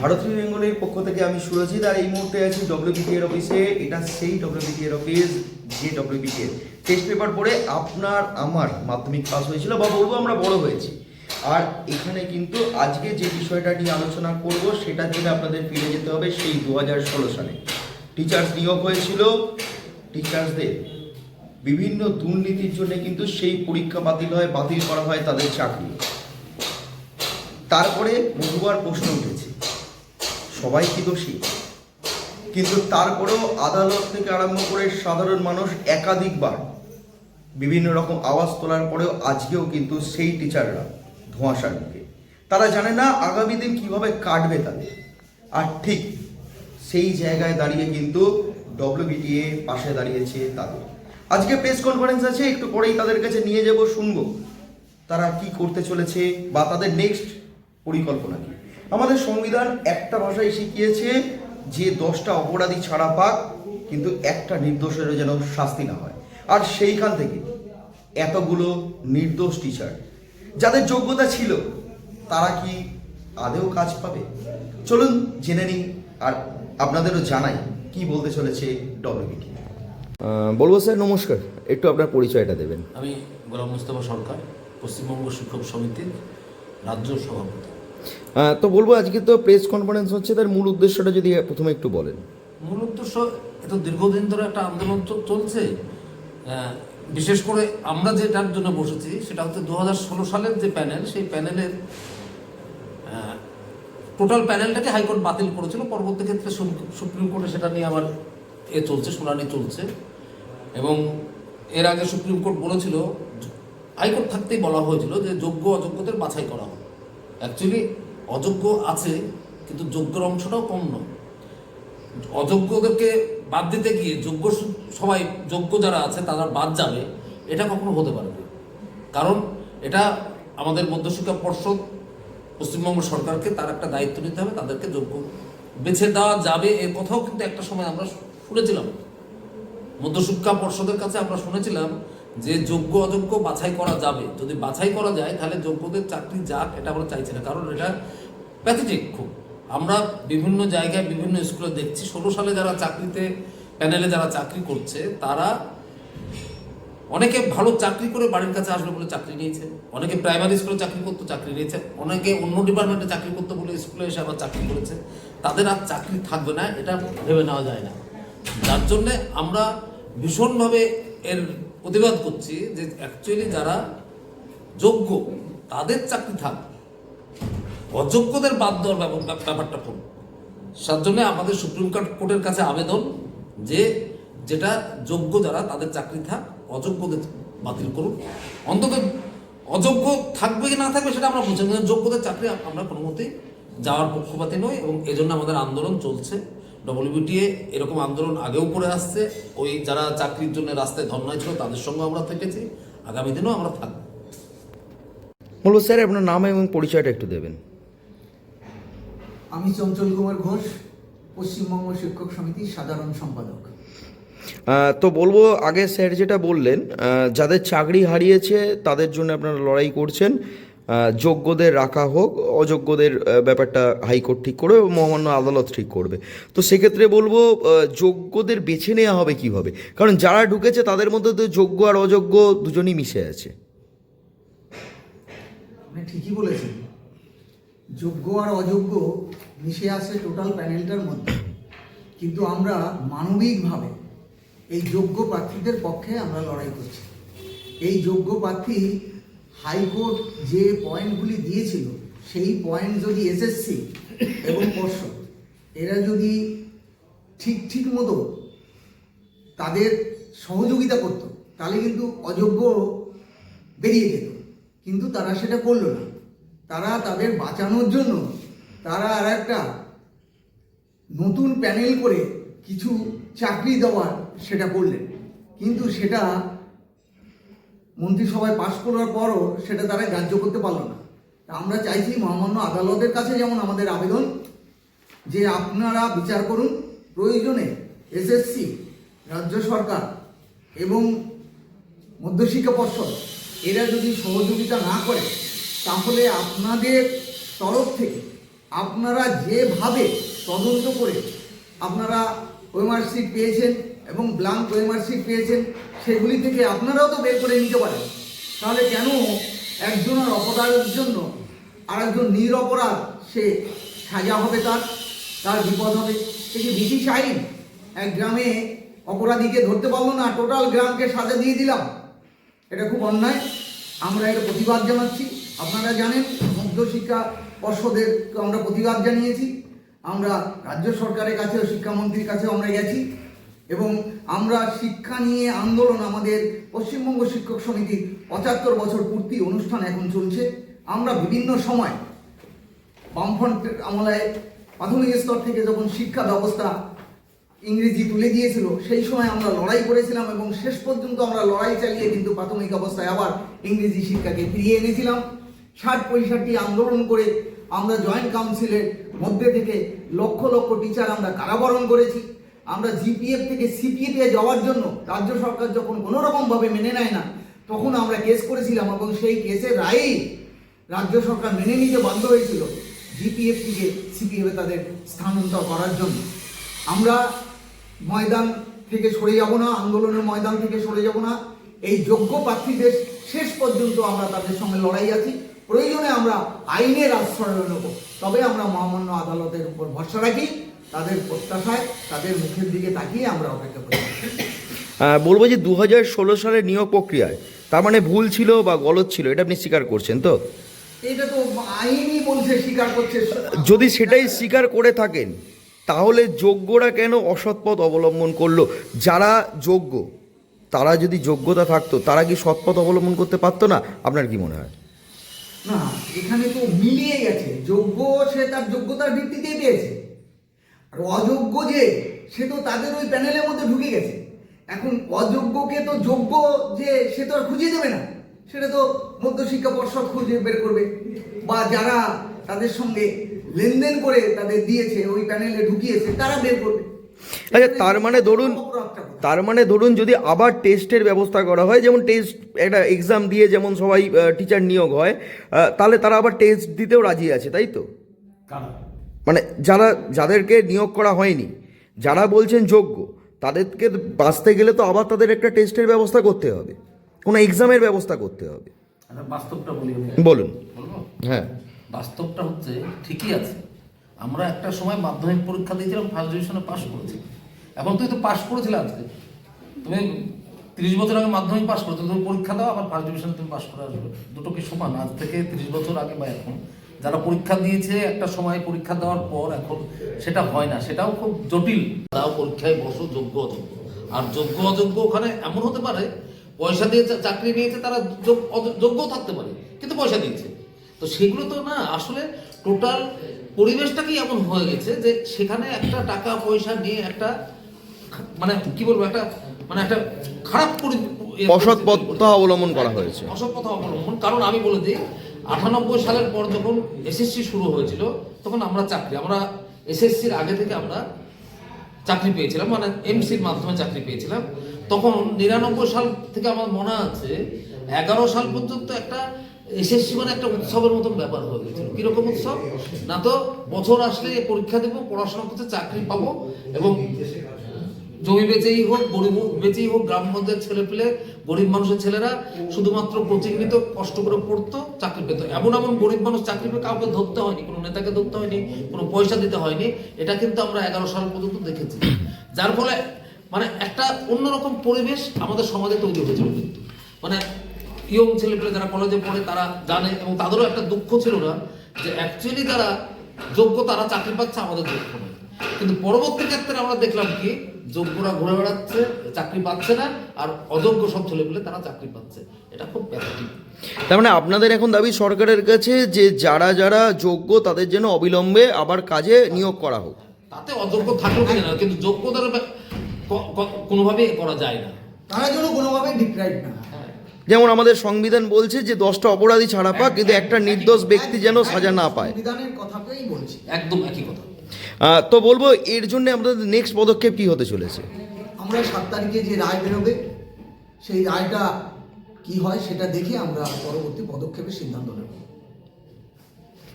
ভারতীয় বেঙ্গলের পক্ষ থেকে আমি সুরজিৎ আর এই মুহূর্তে আছি ডব্লিউবিটি এর অফিসে এটা সেই ডব্লিউবিটি এর অফিস যে ডব্লিউবিটি এর টেস্ট পেপার পড়ে আপনার, আমার মাধ্যমিক পাস হয়েছিল বা বলব আমরা বড় হয়েছি। আর এখানে কিন্তু আজকে যে বিষয়টা নিয়ে আলোচনা করব, সেটা জন্য আপনাদের ফিরে যেতে হবে সেই দু হাজার ষোলো সালে। টিচার্স নিয়োগ হয়েছিল। টিচার্সদের বিভিন্ন দুর্নীতির জন্য কিন্তু সেই পরীক্ষা বাতিল হয়, বাতিল করা হয় তাদের চাকরি। তারপরে বহুবার প্রশ্ন উঠেছে সবাই কি দোষী? কিন্তু তারপরেও আদালত থেকে আরম্ভ করে সাধারণ মানুষ একাধিকবার বিভিন্ন রকম আওয়াজ তোলার পরেও আজকেও কিন্তু সেই টিচাররা ধোঁয়াশার মুখে তারা জানে না আগামী দিন কীভাবে কাটবে তাদের। আর ঠিক সেই জায়গায় দাঁড়িয়ে কিন্তু ডব্লিউবিটিএ পাশে দাঁড়িয়েছে তাদের। আজকে প্রেস কনফারেন্স আছে, একটু পরেই তাদের কাছে নিয়ে যাব, শুনব। তারা কি করতে চলেছে বা তাদের নেক্সট পরিকল্পনা কি? আমাদের সংবিধান একটা ভাষায় শিখিয়েছে যে দশটা অপরাধী ছাড়া পাক কিন্তু একটা নির্দোষেরও যেন শাস্তি না হয়। আর সেইখান থেকে এতগুলো নির্দোষ টিচার যাদের যোগ্যতা ছিল তারা কি আদেও কাজ পাবে? চলুন জেনে নিই আর আপনাদেরও জানাই কি বলতে চলেছে ডব্লিউবিটি বলব স্যার নমস্কার। একটু আপনার পরিচয়টা দেবেন। আমি গোলাম মুস্তফা সরকার পশ্চিমবঙ্গ শিক্ষক সমিতির রাজ্য সভাপতি। তো বলব আজকে তো প্রেস কনফারেন্স হচ্ছে, তার মূল উদ্দেশ্যটা যদি প্রথমে একটু বলেন। মূল উদ্দেশ্য, এত দীর্ঘদিন ধরে একটা আন্দোলন চলছে বিশেষ করে আমরা যেটার জন্য বসেছি, সেটা হচ্ছে দু সালের যে প্যানেল, সেই প্যানেলের টোটাল প্যানেলটাকে হাইকোর্ট বাতিল করেছিল। পরবর্তী ক্ষেত্রে সুপ্রিম কোর্টে সেটা নিয়ে আবার এ চলছে, শুনানি চলছে। এবং এর আগে সুপ্রিম কোর্ট বলেছিল, হাইকোর্ট থাকতেই বলা হয়েছিল যে যোগ্য অযোগ্যদের বাছাই করা হবে। অ্যাকচুয়ালি অযোগ্য আছে, কিন্তু যোগ্যর অংশটাও কম নয়। অযোগ্যদেরকে বাদ দিতে গিয়ে যোগ্য সবাই যোগ্য যারা আছে, তারা বাদ যাবে, এটা কখনো হতে পারবে কারণ এটা আমাদের মধ্যশিক্ষা পর্ষদ, পশ্চিমবঙ্গ সরকারকে তার একটা দায়িত্ব নিতে হবে, তাদেরকে যোগ্য বেছে দেওয়া যাবে এর কথাও কিন্তু একটা সময় আমরা শুনেছিলাম। মধ্যশিক্ষা পর্ষদের কাছে আমরা শুনেছিলাম যে যোগ্য অযোগ্য বাছাই করা যাবে। যদি বাছাই করা যায়, তাহলে যোগ্যদের চাকরি যাক, এটা আমরা চাইছি না। কারণ এটা প্যাথেটিক খুব। আমরা বিভিন্ন জায়গায়, বিভিন্ন স্কুলে দেখছি, ষোলো সালে যারা চাকরিতে প্যানেলে যারা চাকরি করছে, তারা অনেকে ভালো চাকরি করে বাড়ির কাছে আসবে বলে চাকরি নিয়েছে। অনেকে প্রাইমারি স্কুলে চাকরি করতো চাকরি নিয়েছে। অনেকে অন্য ডিপার্টমেন্টে চাকরি করতো বলে স্কুলে এসে আবার চাকরি করেছে। তাদের আর চাকরি থাকবে না, এটা ভেবে নেওয়া যায় না। যার জন্যে আমরা ভীষণভাবে এর প্রতিবাদ করছি যে অ্যাকচুয়ালি যারা যোগ্য, তাদের চাকরি থাক। অযোগ্যদের বাদ দেওয়ার ব্যাপারটা করুন। তার জন্য আমাদের সুপ্রিম কোর্ট কোর্টের কাছে আবেদন যে যেটা যোগ্য যারা, তাদের চাকরি থাক, অযোগ্যদের বাতিল করুন। অন্তত অযোগ্য থাকবে কি না থাকবে সেটা আমরা বুঝি না। কিন্তু যোগ্যদের চাকরি আমরা কোনো মতেই যাওয়ার পক্ষপাতি নই এবং এজন্য আমাদের আন্দোলন চলছে। ডব্লিউবিটিএ এরকম আন্দোলন আগেও করে আসছে। ওই যারা চাকরির জন্য রাস্তায় ধর্নায় ছিল তাদের সঙ্গে আমরা থেকেছি। আগামী দিনেও আমরা থাকব বলব স্যার আপনার নাম এবং পরিচয়টা একটু দেবেন। আমি চঞ্চল কুমার ঘোষ পশ্চিমবঙ্গ শিক্ষক সমিতির সাধারণ সম্পাদক। তো বলব আগে স্যার যেটা বললেন যাদের চাকরি হারিয়েছে তাদের জন্য আপনারা লড়াই করছেন। যোগ্যদের রাখা হোক, অযোগ্যদের ব্যাপারটা হাইকোর্ট ঠিক করবে মহামান্য আদালত ঠিক করবে। তো সেক্ষেত্রে বলব যোগ্যদের বেছে নেওয়া হবে কীভাবে? কারণ যারা ঢুকেছে তাদের মধ্যে তো যোগ্য আর অযোগ্য দুজনই মিশে আছে। ঠিকই বলেছেন। যোগ্য আর অযোগ্য মিশে আসে টোটাল প্যানেলটার মধ্যে। কিন্তু আমরা মানবিকভাবে এই যোগ্য প্রার্থীদের পক্ষে আমরা লড়াই করছি। এই যোগ্য প্রার্থী হাইকোর্ট যে পয়েন্টগুলি দিয়েছিল, সেই পয়েন্ট যদি এসএসসি এবং পর্ষদ, এরা যদি ঠিক ঠিক মতো তাদের সহযোগিতা করত, তাহলে কিন্তু অযোগ্য বেরিয়ে যেত। কিন্তু তারা সেটা করল না। তারা তাদের বাঁচানোর জন্য তারা আর একটা নতুন প্যানেল করে কিছু চাকরি দেওয়ার সেটা করলেন। কিন্তু সেটা মন্ত্রিসভায় পাশ করার পরও সেটা তারা গ্রাহ্য করতে পারল না। আমরা চাইছি মহামান্য আদালতের কাছে যেমন আমাদের আবেদন, যে আপনারা বিচার করুন, প্রয়োজনে এসএসসি রাজ্য সরকার এবং মধ্যশিক্ষা পর্ষদ, এরা যদি সহযোগিতা না করে, তাহলে আপনাদের তরফ থেকে আপনারা যেভাবে তদন্ত করে আপনারা ওয়েমার পেয়েছেন এবং ব্লাঙ্ক সিট পেয়েছেন, সেগুলি থেকে আপনারাও তো বের করে নিতে পারেন। তাহলে কেন একজনের অপরাধের জন্য আর একজন নিরপরাধ সে সাজা হবে তার তার বিপদ হবে? সে কি ব্রিটিশ আইন? এক গ্রামে অপরাধীকে ধরতে পারল না টোটাল গ্রামকে সাজা দিয়ে দিলাম। এটা খুব অন্যায়। আমরা এর প্রতিবাদ জানাচ্ছি। আপনারা জানেন মধ্যশিক্ষা পর্ষদের আমরা প্রতিবাদ জানিয়েছি। আমরা রাজ্য সরকারের কাছেও, শিক্ষামন্ত্রীর কাছেও আমরা গেছি। এবং আমরা শিক্ষা নিয়ে আন্দোলন আমাদের পশ্চিমবঙ্গ শিক্ষক সমিতির পঁচাত্তর বছর পূর্তি অনুষ্ঠান এখন চলছে। আমরা বিভিন্ন সময় বামফ্রন্ট আমলায় প্রাথমিক স্তর থেকে যখন শিক্ষা ব্যবস্থা ইংরেজি তুলে দিয়েছিল, সেই সময় আমরা লড়াই করেছিলাম এবং শেষ পর্যন্ত আমরা লড়াই চালিয়ে কিন্তু প্রাথমিক অবস্থায় আবার ইংরেজি শিক্ষাকে ফিরিয়ে এনেছিলাম। ষাট পঁয়ষট্টি আন্দোলন করে আমরা জয়েন্ট কাউন্সিলের মধ্যে থেকে লক্ষ লক্ষ টিচার আমরা কারাবরণ করেছি। আমরা জিপিএফ থেকে সিপিএফে যাওয়ার জন্য রাজ্য সরকার যখন কোনো রকমভাবে মেনে নেয় না, তখন আমরা কেস করেছিলাম এবং সেই কেসের রায়েই রাজ্য সরকার মেনে নিতে বাধ্য হয়েছিল জিপিএফ থেকে সিপিএফে তাদের স্থানান্তর করার জন্য। আমরা ময়দান থেকে সরে যাব না, আন্দোলনের ময়দান থেকে সরে যাব না। এই যোগ্য প্রার্থীদের শেষ পর্যন্ত আমরা তাদের সঙ্গে লড়াই আছি। প্রয়োজনে আমরা আইনের আশ্রয় নেব। তবে আমরা মহামান্য আদালতের উপর ভরসা রাখি। তাদের প্রত্যাশায় তাদের মুখের দিকে তাকিয়ে আমরা অপেক্ষা করি। বলব যে দু হাজার ষোলো সালের নিয়োগ প্রক্রিয়ায় তার মানে ভুল ছিল বা গলত ছিল এটা আপনি স্বীকার করছেন তো? এটা তো আইনই বলছে স্বীকার করছে। যদি সেটাই স্বীকার করে থাকেন তাহলে যোগ্যরা কেন অসৎ পথ অবলম্বন করল? যারা যোগ্য তারা যদি যোগ্যতা থাকতো তারা কি সৎ পথ অবলম্বন করতে পারতো না? আপনার কি মনে হয়? না এখানে তো মিলিয়ে গেছে। যোগ্য সে তার যোগ্যতার ভিত্তিতেই পেয়েছে। আর অযোগ্য যে সে তো তাদের ওই প্যানেলের মধ্যে ঢুকে গেছে। এখন অযোগ্যকে তো যোগ্য যে সে তো আর খুঁজে দেবে না। সেটা তো মধ্যশিক্ষা পর্ষদ খুঁজে বের করবে। বা যারা তাদের সঙ্গে লেনদেন করে তাদের দিয়েছে ওই প্যানেলে ঢুকিয়েছে তারা বের করবে। আচ্ছা তার মানে ধরুন তার মানে ধরুন যদি আবার টেস্টের ব্যবস্থা করা হয় যেমন টেস্ট একটা এক্সাম দিয়ে যেমন সবাই টিচার নিয়োগ হয় তাহলে তারা আবার টেস্ট দিতেও রাজি আছে তাই তো? যারা যাদেরকে নিয়োগ করা হয়নি যারা বলছেন যোগ্য তাদেরকে বাঁচতে গেলে তো আবার তাদের একটা টেস্টের ব্যবস্থা করতে হবে। কোনো এক্সামের ব্যবস্থা করতে হবে। আচ্ছা, বাস্তবটা বলি বলুন। হ্যাঁ। বাস্তবটা হচ্ছে ঠিকই আছে। আমরা একটা সময় মাধ্যমিক পরীক্ষা দিয়েছিলাম ফার্স্ট ডিভিশনে পাশ করেছি। এখন তুই তো পাশ করেছিলে আজকে। তুমি তিরিশ বছর আগে মাধ্যমিক পাশ করেছ তুমি পরীক্ষা দাও আবার ফার্স্ট ডিভিশনে তুমি পাশ করে আসবে। দুটো কি সমান? আজ থেকে তিরিশ বছর আগে বা এখন। যারা পরীক্ষা দিয়েছে একটা সময় পরীক্ষা দেওয়ার পর এখন সেটা হয় না। সেটাও খুব জটিল। দাও পরীক্ষায় বসো যোগ্য অযোগ্য। আর যোগ্য অযোগ্য ওখানে এমন হতে পারে পয়সা দিয়ে চাকরি নিয়েছে তারা যোগ- অযোগ্য- যোগ্যও থাকতে পারে কিন্তু পয়সা দিয়েছে। তো সেগুলো তো না আসলে টোটাল পরিবেশটাকেই এমন হয়ে গেছে যে সেখানে একটা টাকা পয়সা নিয়ে একটা মানে কি বলব একটা মানে একটা খারাপ পরি- ইয়ে অসৎ পথ অবলম্বন করা হয়েছে। অসৎ পথ অবলম্বন। কারণ আমি বলে দিই আটানব্বই সালের পর যখন এসএসসি শুরু হয়েছিল, তখন আমরা চাকরি, আমরা এসএসসির আগে থেকে আমরা চাকরি পেয়েছিলাম মানে এমসির মাধ্যমে চাকরি পেয়েছিলাম। তখন নিরানব্বই সাল থেকে আমার মনে আছে, এগারো সাল পর্যন্ত একটা এসএসসি মানে একটা উৎসবের মতন ব্যাপার হয়ে গেছিল। কীরকম উৎসব? না তো বছর আসলে পরীক্ষা দেবো, পড়াশোনা করতে চাকরি পাবো এবং জমি বেচেই হোক গরিব বেচেই হোক গ্রামগঞ্জের ছেলে পেলে গরিব মানুষের ছেলেরা শুধুমাত্র কোচিং নিত কষ্ট করে পড়তো চাকরি পেত। এমন এমন গরিব মানুষ চাকরি পেয়ে কাউকে ধরতে হয়নি কোনো নেতাকে ধরতে হয়নি কোনো পয়সা দিতে হয়নি এটা কিন্তু আমরা এগারো সাল পর্যন্ত দেখেছি। যার ফলে মানে একটা অন্যরকম পরিবেশ আমাদের সমাজে তৈরি হয়েছিল কিন্তু। মানে ইয়ং ছেলেপেলে যারা কলেজে পড়ে তারা জানে এবং তাদেরও একটা দুঃখ ছিল না যে অ্যাকচুয়ালি তারা যোগ্য তারা চাকরি পাচ্ছে আমাদের যোগ্য নয় কিন্তু পরবর্তী ক্ষেত্রে আমরা দেখলাম কি যোগ্যরা ঘুরে বেড়াচ্ছে চাকরি পাচ্ছে না আর অযোগ্য সব ছেলেপেলে তারা চাকরি পাচ্ছে। এটা খুব প্যাথেটিক তার মানে আপনাদের এখন দাবি সরকারের কাছে যে যারা যারা যোগ্য তাদের যেন অবিলম্বে আবার কাজে নিয়োগ করা হোক। তাতে অযোগ্য থাকল কি না? কিন্তু যোগ্যতার ব্যাপ- ক- ক- করা যায় না। তারা যেন কোনোভাবেই ডিপ্রাইভ না যেমন আমাদের সংবিধান বলছে যে দশটা অপরাধী ছাড়া পাক কিন্তু একটা নির্দোষ ব্যক্তি যেন সাজা না পায়। সংবিধানের কথাটাই বলছি। একদম একই কথা। তো বলব এর জন্য আমাদের নেক্সট পদক্ষেপ কি হতে চলেছে? আমরা সাত তারিখে যে রায় বেরোবে সেই রায়টা কি হয় সেটা দেখে আমরা পরবর্তী পদক্ষেপের সিদ্ধান্ত নেব।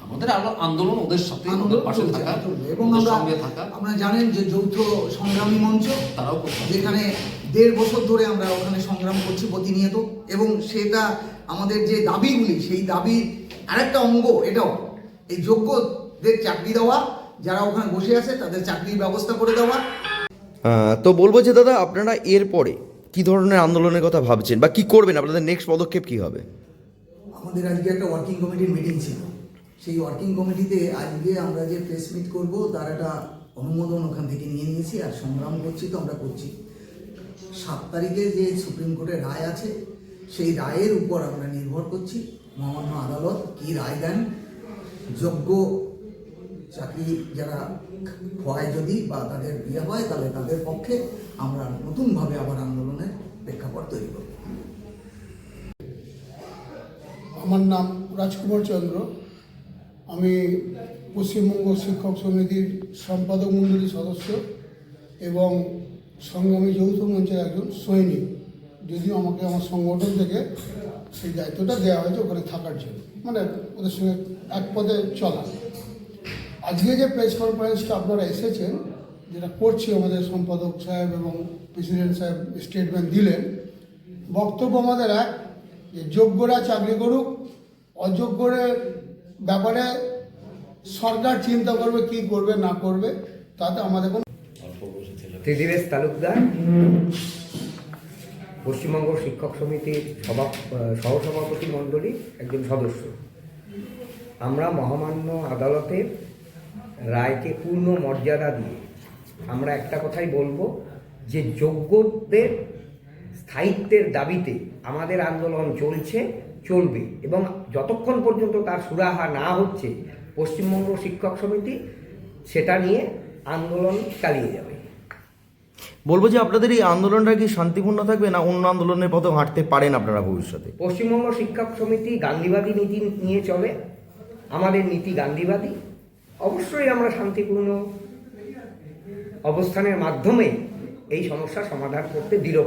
আমাদের আলো- আন্দোলন ওদের সাথে আন্দোলন পাশে থাকা এবং আমরা থাকা। আমরা জানেন যে যৌথ সংগ্রামী মঞ্চ তারাও যেখানে দেড় বছর ধরে আমরা ওখানে সংগ্রাম করছি প্রতিনিয়ত এবং সেটা আমাদের যে দাবিগুলি সেই দাবির আরেকটা অঙ্গ এটাও এই যোগ্যদের চাকরি দেওয়া যারা ওখানে বসে আছে তাদের চাকরির ব্যবস্থা করে দেওয়া। তো বলব যে দাদা আপনারা এরপরে কি ধরনের আন্দোলনের কথা ভাবছেন বা কি করবেন? আপনাদের নেক্সট পদক্ষেপ কি হবে? আমাদের আজকে একটা ওয়ার্কিং কমিটির মিটিং ছিল। সেই ওয়ার্কিং কমিটিতে আজকে আমরা যে প্রেস মিট করব তার একটা অনুমোদন ওখান থেকে নিয়ে নিয়েছি আর সংগ্রাম করছি তো আমরা করছি। সাত তারিখে যে সুপ্রিম কোর্টের রায় আছে সেই রায়ের উপর আমরা নির্ভর করছি। মহামান্য আদালত কি রায় দেন যোগ্য চাকরি যারা হয় যদি বা তাদের বিয়ে হয়, তাহলে তাদের পক্ষে আমরা নতুনভাবে আবার আন্দোলনের প্রেক্ষাপট তৈরি করব। আমার নাম রাজকুমার চন্দ্র। আমি পশ্চিমবঙ্গ শিক্ষক সমিতির সম্পাদক মণ্ডলীর সদস্য এবং সংগ্রামী যৌথ মঞ্চের একজন সৈনিক। যদিও আমাকে আমার সংগঠন থেকে সেই দায়িত্বটা দেওয়া হয়েছে ওখানে থাকার জন্য। মানে ওদের সঙ্গে এক পদে চলা। আজকে যে প্রেস কনফারেন্সটা আপনারা এসেছেন যেটা করছি আমাদের সম্পাদক সাহেব এবং প্রেসিডেন্ট সাহেব স্টেটমেন্ট দিলেন বক্তব্য আমাদের এক যে যোগ্যরা চাকরি করুক অযোগ্যদের ব্যাপারে সরকার চিন্তা করবে কি করবে না করবে তাতে আমাদের কোনো ত্রিদিবেশ তালুকদার পশ্চিমবঙ্গ শিক্ষক সমিতির সভা সহসভাপতি মণ্ডলী একজন সদস্য। আমরা মহামান্য আদালতের রায়কে পূর্ণ মর্যাদা দিয়ে আমরা একটা কথাই বলব যে যোগ্যদের স্থায়িত্বের দাবিতে আমাদের আন্দোলন চলছে চলবে এবং যতক্ষণ পর্যন্ত তার সুরাহা না হচ্ছে পশ্চিমবঙ্গ শিক্ষক সমিতি সেটা নিয়ে আন্দোলন চালিয়ে যাবে। বলব যে আপনাদের এই আন্দোলনটা কি শান্তিপূর্ণ থাকবে না অন্য আন্দোলনের পথে হাঁটতে পারেন আপনারা ভবিষ্যতে? পশ্চিমবঙ্গ শিক্ষক সমিতি গান্ধীবাদী নীতি নিয়ে চলে। আমাদের নীতি গান্ধীবাদী। অবশ্যই আমরা শান্তিপূর্ণ অবস্থানের মাধ্যমে এই সমস্যা সমাধান করতে দৃঢ়